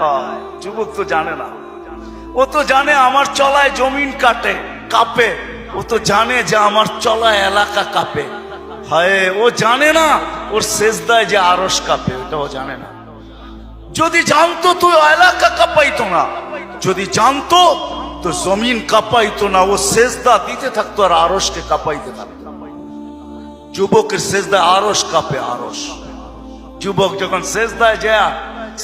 হা, যুবক তো জানে না। ও তো জানে আমার চলায় জমিন কাটে কাঁপে। ও তো জানে যে আমার চলায় এলাকা কাঁপে। হায় ও জানে না ওর শেষদায় যে আরস কাঁপে ওটা ও জানে না। যদি জানতো তো এলাকা কাঁপাইতো না যদি জানতো তো জমিন কাঁপাইতো না ও শেষদা দিতে থাকতো আর আরসকে কাঁপাইতে থাকতো। যুবকের শেষদায় আরস কাঁপে আরস যুবক যখন শেষদায় যায়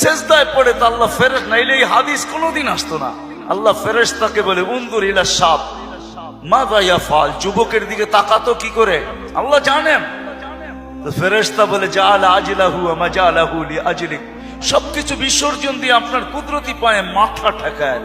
শেষদায় পড়ে তো আল্লাহ ফেরেস নাইলে এই হাদিস কোনোদিন আসতো না। আল্লাহ ফেরেস তাকে বলে উন্দুর ইলা সাপ মাদা ফাল যুবকের দিকে তাকাতো কি করে? আল্লাহ জানেন। তো ফেরেশতা বলে যা আলা আজিলাহু মাজা আলাহু লি আজলিক সবকিছু বিসর্জন দিয়ে আপনার কুদরতি পায়ে মাথা ঠেকায়।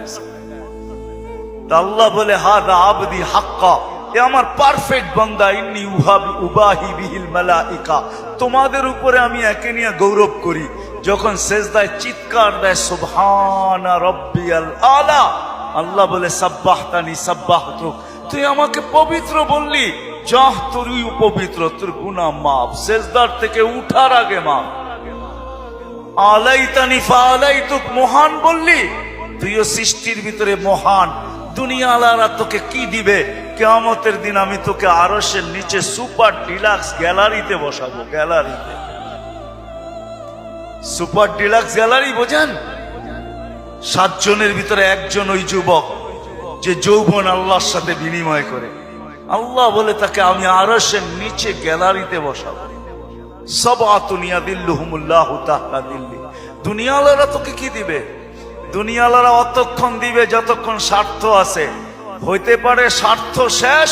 আল্লাহ বলে হা দা আবদি হাক্কা। এ আমার পারফেক্ট বান্দা, ইন্নি উহাবি উবাহি বিহিল মালাইকা। তোমাদের উপরে আমি একে নিয়ে গৌরব করি। যখন সেজদায় চিৎকার দেয়, সুবহানা রব্বিয়াল আলা, আল্লাহ বলে, সাব্বাহতানি সাব্বাহতুক। তুই আমাকে পবিত্র বললি, যাহ তুই পবিত্র তোর গুনাহ মাপ সেজদার থেকে উঠার আগে মাপ আলাইতানি ফালাইতুক মহান বললি? তুইও সৃষ্টির ভিতরে মহান। দুনিয়ালারা তোকে কি দিবে? কেয়ামতের দিন আমি তোকে আরসের নিচে সুপার ডিলাক্স গ্যালারিতে বসাবো, গ্যালারিতে। সুপার ডিলাক্স গ্যালারি বোঝেন? সাতজনের ভিতরে একজন ওই যুবক, যে যৌবন আল্লাহর সাথে বিনিময় করে। আল্লাহ বলে তাকে, আমি আরসের নিচে গ্যালারিতে বসাবো। সব আতুনিয়া দিল্লুহুমুল্লাহ তাহলা দিল্লি। দুনিয়ালারা তোকে কি দিবে? দুনিয়ালারা অতক্ষণ দিবে যতক্ষণ স্বার্থ আছে। হইতে পারে স্বার্থ শেষ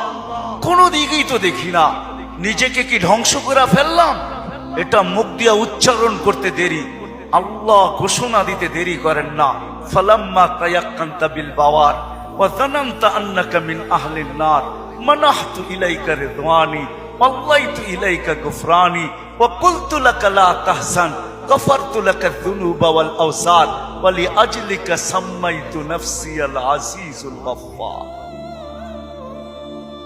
কোনো দিকেই তো দেখি না। নিজেকে কি ধ্বংস করে ফেললাম? এটা মুখ দিয়া উচ্চারণ করতে দেরি। আল্লাহ ঘোষণা দিতে দেরি করেন না। ফালাম্মা তায়াক্কান্তা বিল বাওয়ার, ওয়া জানান্তা আন্নাকা মিন আহলিন নার। মানাহতু ইলাইকা রিদওয়ানি ওয়াল্লাইতু ইলাইকা গুফরানি, ওয়া কুলতু লাকা লা তাহজান গফারতু লাকা যুনুবা ওয়াল আওসার ওয়া লি আজলিকা সাম্মাইতু নাফসিয়াল আজিজুল গফফার।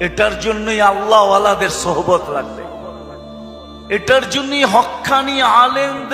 এটার জন্যই আল্লাহওয়ালাদের সোহবত লাগবে। এটার জন্যই হক্কানি আলেমদের